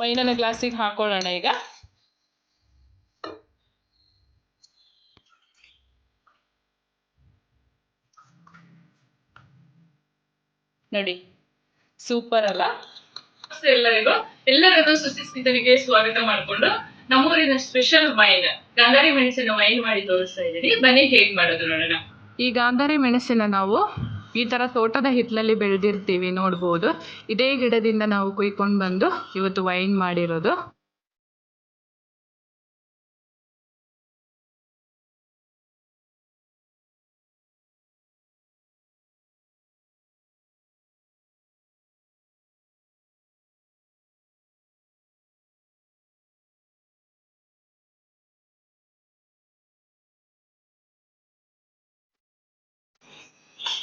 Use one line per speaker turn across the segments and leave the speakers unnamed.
ವೈನನ್ನ ಗ್ಲಾಸಿಗೆ ಹಾಕೊಳ್ಳೋಣ ಈಗ. ನೋಡಿ ಸೂಪರ್ ಅಲ್ಲ? ಎಲ್ಲರಿಗೂ ಎಲ್ಲರನ್ನು ಸುಸ್ಥಿತಿಗೆ ಸ್ವಾಗತ ಮಾಡಿಕೊಂಡು ನಮ್ಮೂರಿನ ಸ್ಪೆಷಲ್ ವೈನ್ ಗಾಂಧಾರಿ ಮೆಣಸಿನ ವೈನ್ ಮಾಡಿ ತೋರಿಸ್ತಾ ಇದ್ದೀನಿ. ಬನ್ನಿ ಹೇಗ್ ಮಾಡೋದು ನೋಡೋಣ. ಈ ಗಾಂಧಾರಿ ಮೆಣಸಿನ ನಾವು ಈ ತರ ತೋಟದ ಹಿತ್ತಲಲ್ಲಿ ಬೆಳೆದಿರ್ತೀವಿ ನೋಡ್ಬೋದು. ಇದೇ ಗಿಡದಿಂದ ನಾವು ಕುಯ್ಕೊಂಡು ಬಂದು ಇವತ್ತು ವೈನ್ ಮಾಡಿರೋದು.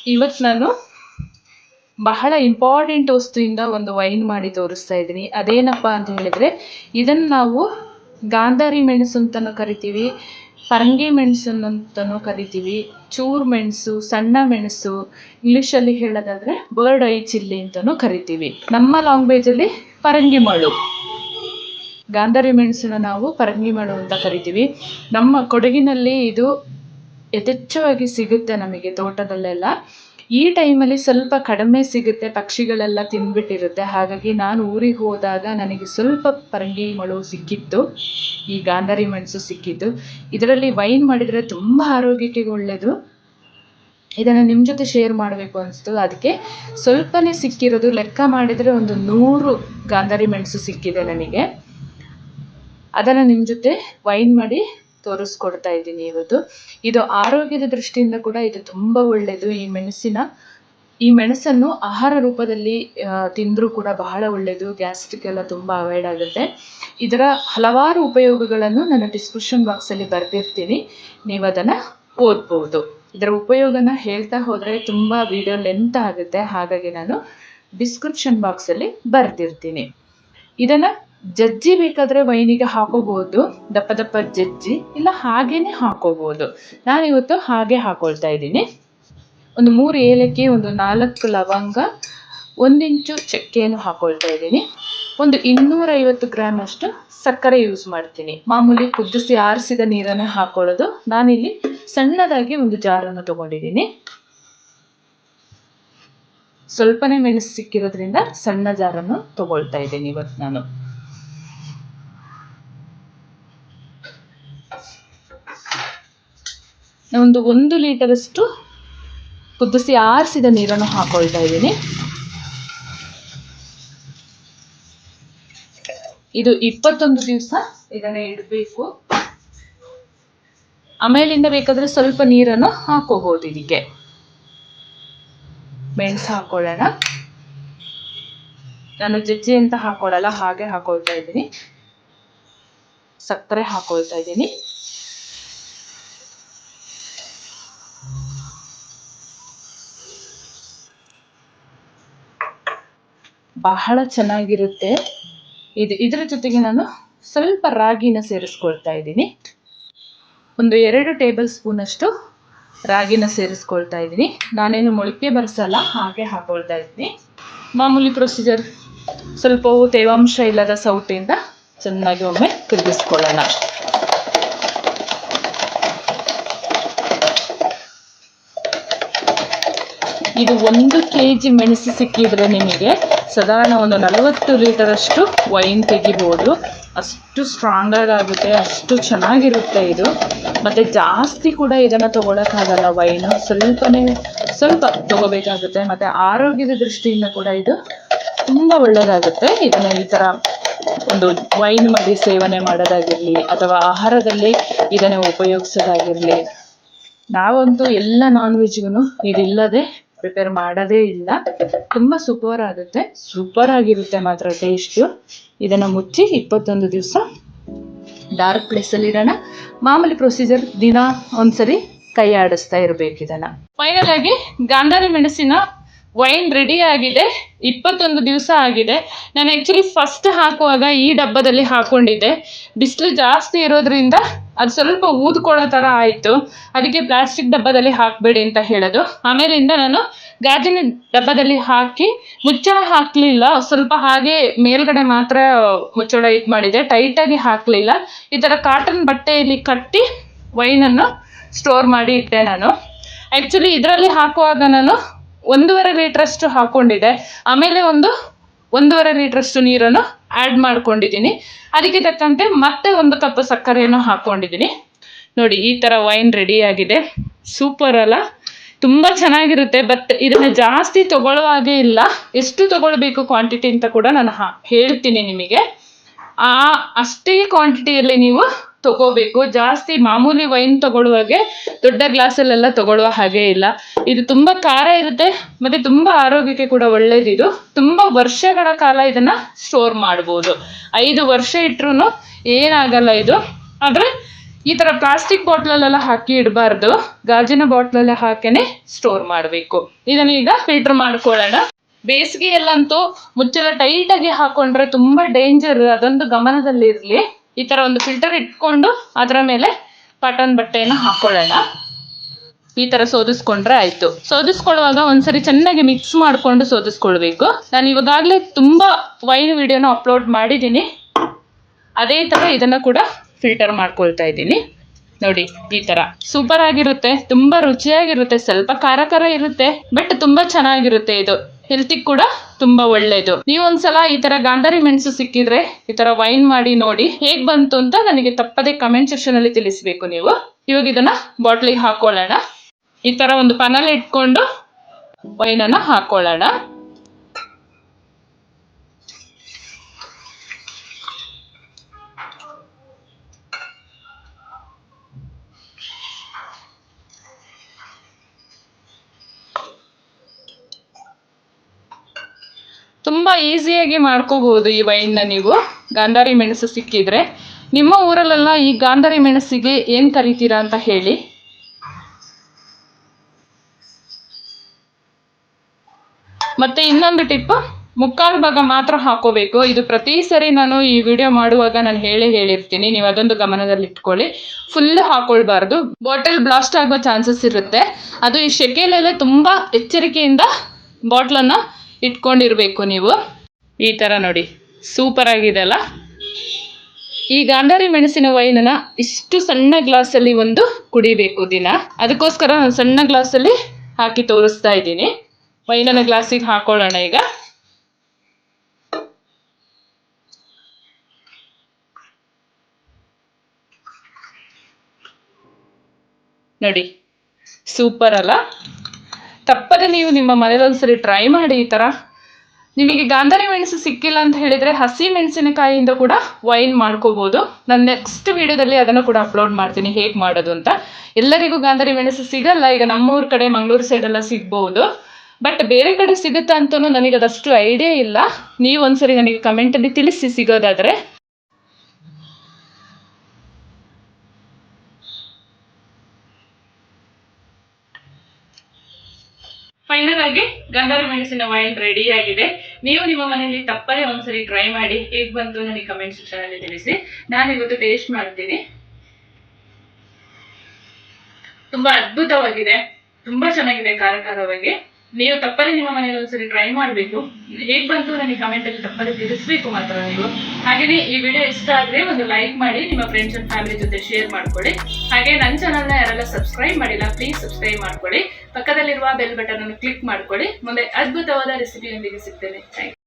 ಇವತ್ತು ನಾನು ಬಹಳ ಇಂಪಾರ್ಟೆಂಟ್ ವಸ್ತುವಿಂದ ಒಂದು ವೈನ್ ಮಾಡಿ ತೋರಿಸ್ತಾ ಇದ್ದೀನಿ. ಅದೇನಪ್ಪ ಅಂತ ಹೇಳಿದ್ರೆ, ಇದನ್ನು ನಾವು ಗಾಂಧಾರಿ ಮೆಣಸು ಅಂತಲೂ ಕರಿತೀವಿ ಪರಂಗಿ ಮೆಣಸು ಅಂತಲೂ ಕರಿತೀವಿ, ಚೂರು ಮೆಣಸು, ಸಣ್ಣ ಮೆಣಸು ಇಂಗ್ಲೀಷಲ್ಲಿ ಹೇಳೋದಾದ್ರೆ ಬರ್ಡ್ ಐ ಚಿಲ್ಲಿ ಅಂತಲೂ ಕರಿತೀವಿ. ನಮ್ಮ ಲ್ಯಾಂಗ್ವೇಜಲ್ಲಿ ಪರಂಗಿ ಮಳು ಗಾಂಧಾರಿ ಮೆಣಸನ್ನು ನಾವು ಪರಂಗಿ ಮಳು ಅಂತ ಕರಿತೀವಿ. ನಮ್ಮ ಕೊಡಗಿನಲ್ಲಿ ಇದು ಯಥೇಚ್ಛವಾಗಿ ಸಿಗುತ್ತೆ ನಮಗೆ ತೋಟದಲ್ಲೆಲ್ಲ. ಈ ಟೈಮಲ್ಲಿ ಸ್ವಲ್ಪ ಕಡಿಮೆ ಸಿಗುತ್ತೆ, ಪಕ್ಷಿಗಳೆಲ್ಲ ತಿಂದ್ಬಿಟ್ಟಿರುತ್ತೆ. ಹಾಗಾಗಿ ನಾನು ಊರಿಗೆ ಹೋದಾಗ ನನಗೆ ಸ್ವಲ್ಪ ಪರಂಗಿ ಮಳು ಸಿಕ್ಕಿತ್ತು. ಈ ಗಾಂಧಾರಿ ಮೆಣಸು ಸಿಕ್ಕಿತ್ತು ಇದರಲ್ಲಿ ವೈನ್ ಮಾಡಿದರೆ ತುಂಬ ಆರೋಗ್ಯಕ್ಕೆ ಒಳ್ಳೆಯದು ಇದನ್ನು ನಿಮ್ಮ ಜೊತೆ ಶೇರ್ ಮಾಡಬೇಕು ಅನಿಸ್ತು. ಅದಕ್ಕೆ ಸ್ವಲ್ಪನೇ ಸಿಕ್ಕಿರೋದು ಲೆಕ್ಕ ಮಾಡಿದರೆ ಒಂದು ನೂರು ಗಾಂಧಾರಿ ಮೆಣಸು ಸಿಕ್ಕಿದೆ ನನಗೆ. ಅದನ್ನು ನಿಮ್ಮ ಜೊತೆ ವೈನ್ ಮಾಡಿ ತೋರಿಸ್ಕೊಡ್ತಾ ಇದ್ದೀನಿ ಇವತ್ತು ಇದು ಆರೋಗ್ಯದ ದೃಷ್ಟಿಯಿಂದ ಕೂಡ ಇದು ತುಂಬ ಒಳ್ಳೆಯದು ಈ ಮೆಣಸಿನ, ಈ ಮೆಣಸನ್ನು ಆಹಾರ ರೂಪದಲ್ಲಿ ತಿಂದರೂ ಕೂಡ ಬಹಳ ಒಳ್ಳೆಯದು ಗ್ಯಾಸ್ಟ್ರಿಕ್ ಎಲ್ಲ ತುಂಬ ಅವಾಯ್ಡ್ ಆಗುತ್ತೆ. ಇದರ ಹಲವಾರು ಉಪಯೋಗಗಳನ್ನು ನಾನು ಡಿಸ್ಕ್ರಿಪ್ಷನ್ ಬಾಕ್ಸಲ್ಲಿ ಬರೆದಿರ್ತೀನಿ. ನೀವು ಅದನ್ನು ಓದ್ಬೋದು. ಇದರ ಉಪಯೋಗನ ಹೇಳ್ತಾ ಹೋದರೆ ತುಂಬ ವಿಡಿಯೋ ಲೆಂತ್ ಆಗುತ್ತೆ. ಹಾಗಾಗಿ ನಾನು ಡಿಸ್ಕ್ರಿಪ್ಷನ್ ಬಾಕ್ಸಲ್ಲಿ ಬರೆದಿರ್ತೀನಿ. ಇದನ್ನು ಜಜ್ಜಿ ಬೇಕಾದರೆ ವೈನಿಗೆ ಹಾಕೋಬಹುದು ದಪ್ಪ ದಪ್ಪ ಜಜ್ಜಿ, ಇಲ್ಲ ಹಾಗೇನೆ ಹಾಕೋಬಹುದು ನಾನಿವತ್ತು ಹಾಗೆ ಹಾಕೊಳ್ತಾ ಇದ್ದೀನಿ. ಒಂದು ಮೂರು ಏಲಕ್ಕಿ, ಒಂದು ನಾಲ್ಕು ಲವಂಗ ಒಂದಿಂಚು ಚಕ್ಕೆಯನ್ನು ಹಾಕೊಳ್ತಾ ಇದ್ದೀನಿ. ಒಂದು ಇನ್ನೂರೈವತ್ತು ಗ್ರಾಮ್ ಅಷ್ಟು ಸಕ್ಕರೆ ಯೂಸ್ ಮಾಡ್ತೀನಿ. ಮಾಮೂಲಿ ಕುದಿಸಿ ಆರಿಸಿದ ನೀರನ್ನು ಹಾಕೊಳ್ಳೋದು. ನಾನಿಲ್ಲಿ ಸಣ್ಣದಾಗಿ ಒಂದು ಜಾರನ್ನು ತಗೊಂಡಿದ್ದೀನಿ. ಸ್ವಲ್ಪನೇ ಮೆಣಸು ಸಿಕ್ಕಿರೋದ್ರಿಂದ ಸಣ್ಣ ಜಾರನ್ನು ತಗೊಳ್ತಾ ಇದ್ದೀನಿ ಇವತ್ತು ನಾನು. ಒಂದು ಒಂದು ಲೀಟರಷ್ಟು ಕುದಿಸಿ ಆರಿಸಿದ ನೀರನ್ನು ಹಾಕೊಳ್ತಾ ಇದ್ದೀನಿ. ಇದು ಇಪ್ಪತ್ತೊಂದು ದಿವಸ ಇದನ್ನು ಇಡಬೇಕು. ಆಮೇಲಿಂದ ಬೇಕಾದ್ರೆ ಸ್ವಲ್ಪ ನೀರನ್ನು ಹಾಕೋಬಹುದು ಇದಕ್ಕೆ ಮೆಣಸು ಹಾಕೊಳ್ಳೋಣ. ನಾನು ಜಜ್ಜಿ ಅಂತ ಹಾಕೊಳ್ಳಲ್ಲ, ಹಾಗೆ ಹಾಕೊಳ್ತಾ ಇದ್ದೀನಿ. ಸಕ್ಕರೆ ಹಾಕೊಳ್ತಾ ಇದ್ದೀನಿ. ಬಹಳ ಚೆನ್ನಾಗಿರುತ್ತೆ. ಇದು ಇದರ ಜೊತೆಗೆ ನಾನು ಸ್ವಲ್ಪ ರಾಗಿನ ಸೇರಿಸ್ಕೊಳ್ತಾ ಇದ್ದೀನಿ. ಒಂದು ಎರಡು ಟೇಬಲ್ ಸ್ಪೂನಷ್ಟು ರಾಗಿನ ಸೇರಿಸ್ಕೊಳ್ತಾ ಇದ್ದೀನಿ. ನಾನೇನು ಮೊಳಕೆ ಬರ್ಸಲ್ಲ, ಹಾಗೆ ಹಾಕೊಳ್ತಾ ಇದ್ದೀನಿ. ಮಾಮೂಲಿ ಪ್ರೊಸೀಜರ್ ಸ್ವಲ್ಪ ತೇವಾಂಶ ಇಲ್ಲದ ಸೌಟಿಂದ ಚೆನ್ನಾಗಿ ಒಮ್ಮೆ ತಿರುಗಿಸ್ಕೊಳ್ಳೋಣ ಇದು ಒಂದು ಕೆ ಜಿ ಮೆಣಸು ಸಿಕ್ಕಿದ್ರೆ ನಿಮಗೆ ಸಾಧಾರಣ ಒಂದು ನಲವತ್ತು ಲೀಟರಷ್ಟು ವೈನ್ ತೆಗಿಬೋದು. ಅಷ್ಟು ಸ್ಟ್ರಾಂಗಾಗುತ್ತೆ ಅಷ್ಟು ಚೆನ್ನಾಗಿರುತ್ತೆ ಇದು. ಮತ್ತು ಜಾಸ್ತಿ ಕೂಡ ಇದನ್ನು ತೊಗೊಳಕ್ಕಾಗಲ್ಲ ವೈನು. ಸ್ವಲ್ಪನೇ, ಸ್ವಲ್ಪ ತೊಗೋಬೇಕಾಗುತ್ತೆ. ಮತ್ತು ಆರೋಗ್ಯದ ದೃಷ್ಟಿಯಿಂದ ಕೂಡ ಇದು ತುಂಬ ಒಳ್ಳೆಯದಾಗುತ್ತೆ ಇದನ್ನು ಈ ಥರ ಒಂದು ವೈನ್ ಮಾಡಿ ಸೇವನೆ ಮಾಡೋದಾಗಿರಲಿ, ಅಥವಾ ಆಹಾರದಲ್ಲಿ ಇದನ್ನು ಉಪಯೋಗಿಸೋದಾಗಿರಲಿ, ನಾವಂತೂ ಎಲ್ಲ ನಾನ್ ವೆಜ್ಗೂ ಇದಿಲ್ಲದೆ ಪ್ರಿಪೇರ್ ಮಾಡೋದೇ ಇಲ್ಲ. ತುಂಬ ಸೂಪರ್ ಆಗುತ್ತೆ. ಸೂಪರ್ ಆಗಿರುತ್ತೆ ಮಾತ್ರ ಟೇಸ್ಟು ಇದನ್ನು ಮುಚ್ಚಿ ಇಪ್ಪತ್ತೊಂದು ದಿವಸ ಡಾರ್ಕ್ ಪ್ಲೇಸಲ್ಲಿ ಇರೋಣ ಮಾಮೂಲಿ ಪ್ರೊಸೀಜರ್ ದಿನ ಒಂದ್ಸರಿ ಕೈ ಆಡಿಸ್ತಾ ಇರಬೇಕು ಇದನ್ನ. ಫೈನಲ್ ಆಗಿ ಗಾಂಧಾರಿ ಮೆಣಸಿನ ವೈನ್ ರೆಡಿ ಆಗಿದೆ, ಇಪ್ಪತ್ತೊಂದು ದಿವಸ ಆಗಿದೆ. ನಾನು ಆ್ಯಕ್ಚುಲಿ ಫಸ್ಟ್ ಹಾಕುವಾಗ ಈ ಡಬ್ಬದಲ್ಲಿ ಹಾಕೊಂಡಿದ್ದೆ. ಬಿಸಿಲು ಜಾಸ್ತಿ ಇರೋದ್ರಿಂದ ಅದು ಸ್ವಲ್ಪ ಊದ್ಕೊಳ್ಳೋ ಥರ ಆಯಿತು. ಅದಕ್ಕೆ ಪ್ಲಾಸ್ಟಿಕ್ ಡಬ್ಬದಲ್ಲಿ ಹಾಕಬೇಡಿ ಅಂತ ಹೇಳೋದು. ಆಮೇಲಿಂದ ನಾನು ಗಾಜಿನ ಡಬ್ಬದಲ್ಲಿ ಹಾಕಿ ಮುಚ್ಚಳ ಹಾಕಲಿಲ್ಲ. ಸ್ವಲ್ಪ ಹಾಗೆ ಮೇಲ್ಗಡೆ ಮಾತ್ರ ಮುಚ್ಚಳ ಇದು ಮಾಡಿದೆ. ಟೈಟಾಗಿ ಹಾಕಲಿಲ್ಲ. ಈ ಥರ ಕಾಟನ್ ಬಟ್ಟೆಯಲ್ಲಿ ಕಟ್ಟಿ ವೈನನ್ನು ಸ್ಟೋರ್ ಮಾಡಿ ಇಟ್ಟೆ ನಾನು. ಆ್ಯಕ್ಚುಲಿ ಇದರಲ್ಲಿ ಹಾಕುವಾಗ ನಾನು ಒಂದೂವರೆ ಲೀಟ್ರಷ್ಟು ಹಾಕೊಂಡಿದೆ. ಆಮೇಲೆ ಒಂದು ಒಂದೂವರೆ ಲೀಟ್ರಷ್ಟು ನೀರನ್ನು ಆ್ಯಡ್ ಮಾಡ್ಕೊಂಡಿದ್ದೀನಿ. ಅದಕ್ಕೆ ತಕ್ಕಂತೆ ಮತ್ತೆ ಒಂದು ಕಪ್ ಸಕ್ಕರೆಯನ್ನು ಹಾಕ್ಕೊಂಡಿದ್ದೀನಿ ನೋಡಿ, ಈ ಥರ ವೈನ್ ರೆಡಿ ಆಗಿದೆ. ಸೂಪರ್ ಅಲ್ಲ. ತುಂಬ ಚೆನ್ನಾಗಿರುತ್ತೆ ಬಟ್ ಇದನ್ನು ಜಾಸ್ತಿ ತಗೊಳ್ಳೋ ಹಾಗೆ ಇಲ್ಲ. ಎಷ್ಟು ತಗೊಳ್ಬೇಕು ಕ್ವಾಂಟಿಟಿ ಅಂತ ಕೂಡ ನಾನು ಹೇಳ್ತೀನಿ ನಿಮಗೆ. ಆ, ಅಷ್ಟೇ ಕ್ವಾಂಟಿಟಿಯಲ್ಲಿ ನೀವು ತಗೋಬೇಕು. ಜಾಸ್ತಿ ಮಾಮೂಲಿ ವೈನ್ ತಗೊಳ್ಳುವಾಗೆ ದೊಡ್ಡ ಗ್ಲಾಸಲ್ಲೆಲ್ಲ ತಗೊಳ್ಳುವ ಹಾಗೆ ಇಲ್ಲ. ಇದು ತುಂಬ ಖಾರ ಇರುತ್ತೆ, ಮತ್ತೆ ತುಂಬ ಆರೋಗ್ಯಕ್ಕೆ ಕೂಡ ಒಳ್ಳೇದಿದು ತುಂಬ ವರ್ಷಗಳ ಕಾಲ ಇದನ್ನ ಸ್ಟೋರ್ ಮಾಡ್ಬೋದು. ಐದು ವರ್ಷ ಇಟ್ರು ಏನಾಗಲ್ಲ ಇದು. ಆದರೆ ಈ ತರ ಪ್ಲಾಸ್ಟಿಕ್ ಬಾಟ್ಲಲ್ಲೆಲ್ಲ ಹಾಕಿ ಇಡಬಾರ್ದು. ಗಾಜಿನ ಬಾಟ್ಲಲ್ಲೇ ಹಾಕೇನೆ ಸ್ಟೋರ್ ಮಾಡಬೇಕು. ಇದನ್ನ ಈಗ ಫಿಲ್ಟರ್ ಮಾಡ್ಕೊಳ್ಳೋಣ. ಬೇಸಿಗೆಯಲ್ಲಂತೂ ಮುಚ್ಚಳ ಟೈಟಾಗಿ ಹಾಕೊಂಡ್ರೆ ತುಂಬಾ ಡೇಂಜರ್ ಅದೊಂದು ಗಮನದಲ್ಲಿರಲಿ. ಈ ಥರ ಒಂದು ಫಿಲ್ಟರ್ ಇಟ್ಕೊಂಡು ಅದರ ಮೇಲೆ ಕಾಟನ್ ಬಟ್ಟೆಯನ್ನು ಹಾಕೊಳ್ಳೋಣ. ಈ ಥರ ಸೋದಿಸ್ಕೊಂಡ್ರೆ ಆಯಿತು. ಸೋದಿಸ್ಕೊಳ್ಳುವಾಗ ಒಂದ್ಸರಿ ಚೆನ್ನಾಗಿ ಮಿಕ್ಸ್ ಮಾಡಿಕೊಂಡು ಸೋದಿಸ್ಕೊಳ್ಬೇಕು. ನಾನು ಇವಾಗಲೇ ತುಂಬ ವೈನ್ ವಿಡಿಯೋನ ಅಪ್ಲೋಡ್ ಮಾಡಿದ್ದೀನಿ. ಅದೇ ಥರ ಇದನ್ನು ಕೂಡ ಫಿಲ್ಟರ್ ಮಾಡ್ಕೊಳ್ತಾ ಇದ್ದೀನಿ. ನೋಡಿ, ಈ ಥರ ಸೂಪರ್ ಆಗಿರುತ್ತೆ, ತುಂಬ ರುಚಿಯಾಗಿರುತ್ತೆ, ಸ್ವಲ್ಪ ಖಾರ ಖಾರ ಇರುತ್ತೆ ಬಟ್ ತುಂಬ ಚೆನ್ನಾಗಿರುತ್ತೆ ಇದು. ಹೆಲ್ತಿಗೆ ಕೂಡ ತುಂಬಾ ಒಳ್ಳೇದು. ನೀವು ಒಂದ್ಸಲ ಈ ತರ ಗಾಂಧಾರಿ ಮೆಣಸು ಸಿಕ್ಕಿದ್ರೆ ಈ ತರ ವೈನ್ ಮಾಡಿ ನೋಡಿ ಹೇಗ್ ಬಂತು ಅಂತ ನನಗೆ ತಪ್ಪದೆ ಕಮೆಂಟ್ ಸೆಕ್ಷನ್ ಅಲ್ಲಿ ತಿಳಿಸ್ಬೇಕು ನೀವು. ಇವಾಗ ಇದನ್ನ ಬಾಟ್ಲಿಗೆ ಹಾಕೊಳ್ಳೋಣ. ಈ ತರ ಒಂದು ಪನಲ್ ಇಟ್ಕೊಂಡು ವೈನನ್ನ ಹಾಕೊಳ್ಳೋಣ ತುಂಬ ಈಸಿಯಾಗಿ ಮಾಡ್ಕೋಬಹುದು ಈ ವೈನ್ನ ನೀವು. ಗಾಂಧಾರಿ ಮೆಣಸು ಸಿಕ್ಕಿದ್ರೆ. ನಿಮ್ಮ ಊರಲ್ಲೆಲ್ಲ ಈ ಗಾಂಧಾರಿ ಮೆಣಸಿಗೆ ಏನು ಕರಿತೀರಾ ಅಂತ ಹೇಳಿ. ಮತ್ತೆ ಇನ್ನೊಂದು ಟಿಪ್, ಮುಕ್ಕಾಲು ಭಾಗ ಮಾತ್ರ ಹಾಕೋಬೇಕು. ಇದು ಪ್ರತಿ ಸರಿ ನಾನು ಈ ವಿಡಿಯೋ ಮಾಡುವಾಗ ನಾನು ಹೇಳಿ ಹೇಳಿರ್ತೀನಿ. ನೀವು ಅದೊಂದು ಗಮನದಲ್ಲಿ ಇಟ್ಕೊಳ್ಳಿ ಫುಲ್ ಹಾಕೊಳ್ಬಾರ್ದು. ಬಾಟಲ್ ಬ್ಲಾಸ್ಟ್ ಆಗೋ ಚಾನ್ಸಸ್ ಇರುತ್ತೆ. ಅದು ಈ ಶೆಕೆಲೆಲ್ಲ ತುಂಬಾ ಎಚ್ಚರಿಕೆಯಿಂದ ಬಾಟ್ಲನ್ನು ಇಟ್ಕೊಂಡಿರಬೇಕು ನೀವು. ಈ ಥರ ನೋಡಿ. ಸೂಪರ್ ಆಗಿದೆ ಅಲ್ಲ? ಈ ಗಾಂಧಾರಿ ಮೆಣಸಿನ ವೈನನ್ನ ಇಷ್ಟು ಸಣ್ಣ ಗ್ಲಾಸಲ್ಲಿ ಒಂದು ಕುಡಿಬೇಕು ದಿನ. ಅದಕ್ಕೋಸ್ಕರ ನಾನು ಸಣ್ಣ ಗ್ಲಾಸಲ್ಲಿ ಹಾಕಿ ತೋರಿಸ್ತಾ ಇದ್ದೀನಿ. ವೈನನ ಗ್ಲಾಸಿಗೆ ಹಾಕೊಳ್ಳೋಣ ಈಗ. ನೋಡಿ. ಸೂಪರ್ ಅಲ್ಲ? ತಪ್ಪದೆ ನೀವು ನಿಮ್ಮ ಮನೇಲಿ ಒಂದ್ಸರಿ ಟ್ರೈ ಮಾಡಿ ಈ ಥರ ನಿಮಗೆ ಗಾಂಧಾರಿ ಮೆಣಸು ಸಿಕ್ಕಿಲ್ಲ ಅಂತ ಹೇಳಿದರೆ ಹಸಿ ಮೆಣಸಿನಕಾಯಿಯಿಂದ ಕೂಡ ವೈನ್ ಮಾಡ್ಕೋಬೋದು. ನಾನು ನೆಕ್ಸ್ಟ್ ವಿಡಿಯೋದಲ್ಲಿ ಅದನ್ನು ಕೂಡ ಅಪ್ಲೋಡ್ ಮಾಡ್ತೀನಿ, ಹೇಗೆ ಮಾಡೋದು ಅಂತ. ಎಲ್ಲರಿಗೂ ಗಾಂಧಾರಿ ಮೆಣಸು ಸಿಗಲ್ಲ, ಈಗ ನಮ್ಮೂರ ಕಡೆ ಮಂಗಳೂರು ಸೈಡೆಲ್ಲ ಸಿಗ್ಬೋದು. ಬಟ್ ಬೇರೆ ಕಡೆ ಸಿಗುತ್ತಾ ಅಂತಲೂ ನನಗೆ ಅದಷ್ಟು ಐಡಿಯಾ ಇಲ್ಲ. ನೀವು ಒಂದ್ಸರಿ ನನಗೆ ಕಮೆಂಟಲ್ಲಿ ತಿಳಿಸಿ ಸಿಗೋದಾದರೆ. ಫೈನಲ್ ಆಗಿ ಗಂಗಾರು ಮೆಣಸಿನ ವೈನ್ ರೆಡಿ ಆಗಿದೆ. ನೀವು ನಿಮ್ಮ ಮನೆಯಲ್ಲಿ ತಪ್ಪದೇ ಒಂದ್ಸರಿ ಟ್ರೈ ಮಾಡಿ, ಹೇಗ್ ಬಂತು ನನಗೆ ಕಮೆಂಟ್ ಸೆಕ್ಷನ್ ಅಲ್ಲಿ ತಿಳಿಸಿ. ನಾನು ಇವತ್ತು ಟೇಸ್ಟ್ ಮಾಡ್ತೀನಿ. ತುಂಬಾ ಅದ್ಭುತವಾಗಿದೆ. ತುಂಬಾ ಚೆನ್ನಾಗಿದೆ ಖಾರ ಖಾರವಾಗಿ. ನೀವು ತಪ್ಪದೆ ನಿಮ್ಮ ಮನೆಯಲ್ಲಿ ಒಂದ್ಸರಿ ಟ್ರೈ ಮಾಡಬೇಕು. ಹೇಗೆ ಬಂತು ನನಗೆ ಕಮೆಂಟ್ ಅಲ್ಲಿ ತಪ್ಪದೆ ತಿಳಿಸ್ಬೇಕು ಮಾತ್ರ ನೀವು. ಹಾಗೆಯೇ ಈ ವಿಡಿಯೋ ಇಷ್ಟ ಆದ್ರೆ ಒಂದು ಲೈಕ್ ಮಾಡಿ, ನಿಮ್ಮ ಫ್ರೆಂಡ್ಸ್ ಅಂಡ್ ಫ್ಯಾಮಿಲಿ ಜೊತೆ ಶೇರ್ ಮಾಡ್ಕೊಳ್ಳಿ. ಹಾಗೆ ನನ್ನ ಚಾನಲ್ನ ಯಾರೆಲ್ಲ ಸಬ್ಸ್ಕ್ರೈಬ್ ಮಾಡಿಲ್ಲ ಪ್ಲೀಸ್ ಸಬ್ಸ್ಕ್ರೈಬ್ ಮಾಡ್ಕೊಳ್ಳಿ. ಪಕ್ಕದಲ್ಲಿರುವ ಬೆಲ್ ಬಟನ್ ಅನ್ನು ಕ್ಲಿಕ್ ಮಾಡ್ಕೊಳ್ಳಿ. ಮುಂದೆ ಅದ್ಭುತವಾದ ರೆಸಿಪಿಯೊಂದಿಗೆ ಸಿಗ್ತೇನೆ. ಥ್ಯಾಂಕ್